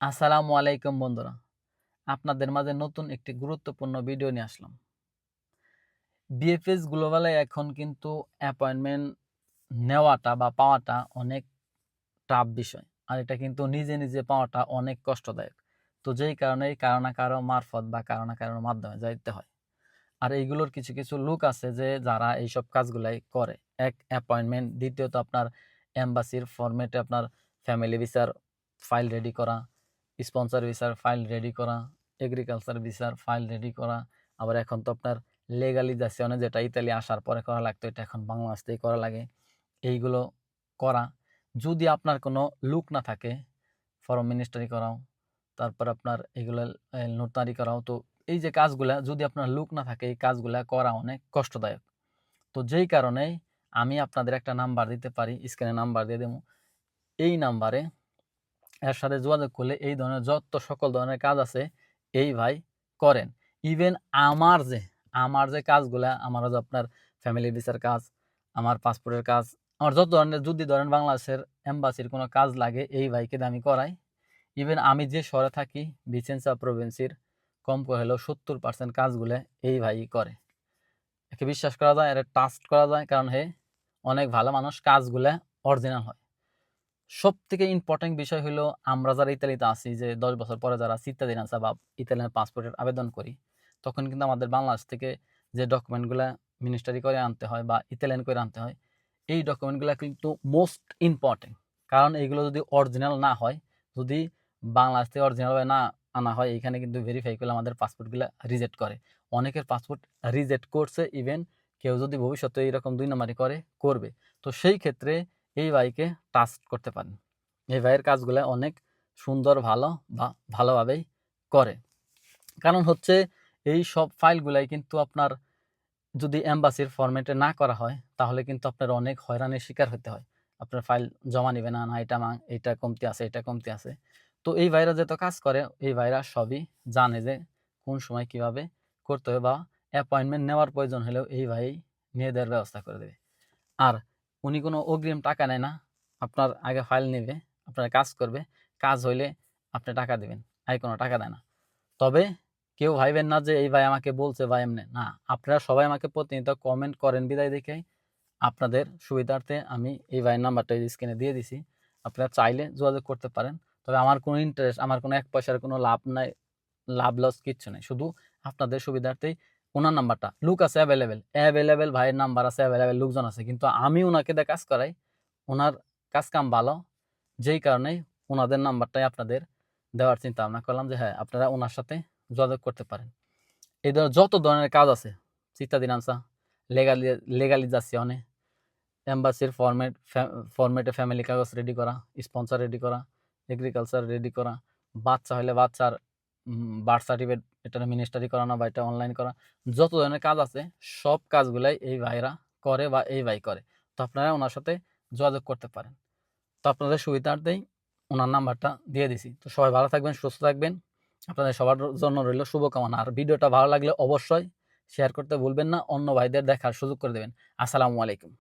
আসসালামু আলাইকুম বন্ধুরা। আপনাদের মাঝে নতুন একটি গুরুত্বপূর্ণ ভিডিও নিয়ে আসলাম। বিএফএস গ্লোবালে এখন কিন্তু অ্যাপয়েন্টমেন্ট নেওয়াটা বা পাওয়াটা অনেক টাফ বিষয়। আর এটা কিন্তু নিজে নিজে পাওয়াটা অনেক কষ্টদায়ক। তো যেই কারণে কারও না কারও মারফত বা কারও না কারোর মাধ্যমে যাইতে হয়। আর এইগুলোর কিছু কিছু লোক আছে যে যারা এইসব কাজগুলাই করে। এক অ্যাপয়েন্টমেন্ট দ্বিতীয়ত আপনার এম্বাসির ফরম্যাটে আপনার ফ্যামিলি ভিসার ফাইল রেডি করা। স্পন্সর ভিসার ফাইল রেডি করা এগ্রিকালচার ভিসার ফাইল রেডি করা, আবার এখন তো আপনার লেগালিজেশনে যেটা ইতালি আসার পরে করা লাগতো, এটা এখন বাংলাদেশ থেকেই করা লাগে, এইগুলো করা। যদি আপনার কোনো লুক না থাকে ফরম মিনিস্টারি করাও, তারপর আপনার এগুলো নোটারি করাও, তো এই যে কাজগুলা, যদি আপনার লুক না থাকে, এই কাজগুলা করা অনেক কষ্টদায়ক। তো যেই কারণে আমি আপনাদের একটা নাম্বার দিতে পারি স্ক্রিনে নাম্বার দিয়ে দেবো। এই নাম্বারে এর সাথে যোগাযোগ করলে এই ধরনের যত সকল ধরনের কাজ আছে, এই ভাই করেন। ইভেন আমার যে আমার যে কাজগুলা, আমার যে আপনার ফ্যামিলি ভিসার কাজ, আমার পাসপোর্টের কাজ, আমার যত ধরনের, যদি ধরেন বাংলাদেশের এম্বাসির কোনো কাজ লাগে, এই ভাইকে আমি করাই। ইভেন আমি যে শহরে থাকি ভিচেন্সা প্রভিন্সির কম করে হলেও সত্তর পার্সেন্ট কাজগুলো এই ভাই করে। একে বিশ্বাস করা যায়, এর ট্রাস্ট করা যায়, কারণ হে, অনেক ভালো মানুষ কাজগুলো অরিজিনাল হয়। সব থেকে ইম্পর্টেন্ট বিষয় হলো, আমরা যারা ইতালিতে আছি, যে দশ বছর পরে যারা সিত্তাদিনাসা বা ইতালিয়ান পাসপোর্টের আবেদন করি, তখন কিন্তু আমাদের বাংলাদেশ থেকে যে ডকুমেন্টগুলো মিনিস্টারি করে আনতে হয় বা ইতালিয়ান করে আনতে হয়, এই ডকুমেন্টগুলো কিন্তু মোস্ট ইম্পর্টেন্ট কারণ এইগুলো যদি অরিজিনাল না হয়, যদি বাংলাদেশ থেকে অরিজিনালভাবে না আনা হয় এখানে কিন্তু ভেরিফাই করলে আমাদের পাসপোর্টগুলো রিজেক্ট করে। অনেকের পাসপোর্ট রিজেক্ট করছে ইভেন কেউ যদি ভবিষ্যতে এইরকম দুই নম্বরই করে, করবে। তো সেই ক্ষেত্রে এই ভাইকে টাস্ট করতে পারেন। এই ভাইয়ের কাজগুলো অনেক সুন্দর, ভালো বা ভালোভাবেই করে। কারণ হচ্ছে এই সব ফাইলগুলাই কিন্তু আপনার যদি এম্বাসির ফরম্যাটে না করা হয়, তাহলে কিন্তু আপনার অনেক হয়রানির শিকার হতে হয়। আপনার ফাইল জমা নেবে না না, এটা মা, এটা কমতি আছে, এটা কমতি আছে। তো এই ভাইরা যেহেতু কাজ করে, এই ভাইরা সবই জানে যে কোন সময় কীভাবে করতে হবে বা অ্যাপয়েন্টমেন্ট নেওয়ার প্রয়োজন হলেও এই ভাই নিয়ে দেওয়ার ব্যবস্থা করে দেবে। আর উনি কোনো অগ্রিম টাকা নেয় না, আপনার আগে ফাইল নেবে, আপনার কাজ করবে, কাজ হইলে আপনি টাকা দেবেন আগে কোনো টাকা দেয় না। তবে কেউ ভাইবেন না যে, এই ভাই আমাকে বলছে, ভাই এমনি। না, আপনারা সবাই আমাকে প্রতিনিয়ত কমেন্ট করেন বিদায় দেখে। আপনাদের সুবিধার্থে আমি এই ভাইয়ের নাম্বারটা স্ক্রিনে দিয়ে দিছি। আপনারা চাইলে যোগাযোগ করতে পারেন। তবে আমার কোনো ইন্টারেস্ট আমার কোনো এক পয়সার কোনো লাভ নাই লাভ লস কিচ্ছু নেই। শুধু আপনাদের সুবিধার্থেই ওনার নাম্বারটা। লুক আছে অ্যাভেলেবেল অ্যাভেলেবেল ভাইয়ের নাম্বার আছে অ্যাভেলেবেল লোকজন আছে। কিন্তু আমি ওনাকে দিয়ে কাজ করাই। ওনার কাজ কাম ভালো। যেই কারণেই ওনাদের নাম্বারটাই আপনাদের দেওয়ার চিন্তা ভাবনা করলাম যে হ্যাঁ আপনারা ওনার সাথে যোগাযোগ করতে পারেন। এই ধরনের যত ধরনের কাজ আছে চিত্তাদিনাংসা লেগালি লেগালিজাসিয়নে এম্বাসির ফরম্যাট ফরম্যাটে ফ্যামিলি কাগজ রেডি করা স্পন্সর রেডি করা এগ্রিকালচার রেডি করা। বাচ্চা হলে বাচ্চার বার্থ সার্টিফিকেট এটা মিনিস্টারি করানো বা এটা অনলাইন করা, যত ধরনের কাজ আছে, সব কাজগুলাই এই ভাইরা করে বা এই ভাই করে। তো আপনারা ওনার সাথে যোগাযোগ করতে পারেন। তো আপনাদের সুবিধার্থেই ওনার নাম্বারটা দিয়ে দিছি। তো সবাই ভালো থাকবেন, সুস্থ থাকবেন। আপনাদের সবার জন্য রইল শুভকামনা। আর ভিডিওটা ভালো লাগলে অবশ্যই শেয়ার করতে ভুলবেন না, অন্য ভাইদের দেখার সুযোগ করে দেবেন। আসসালামু আলাইকুম।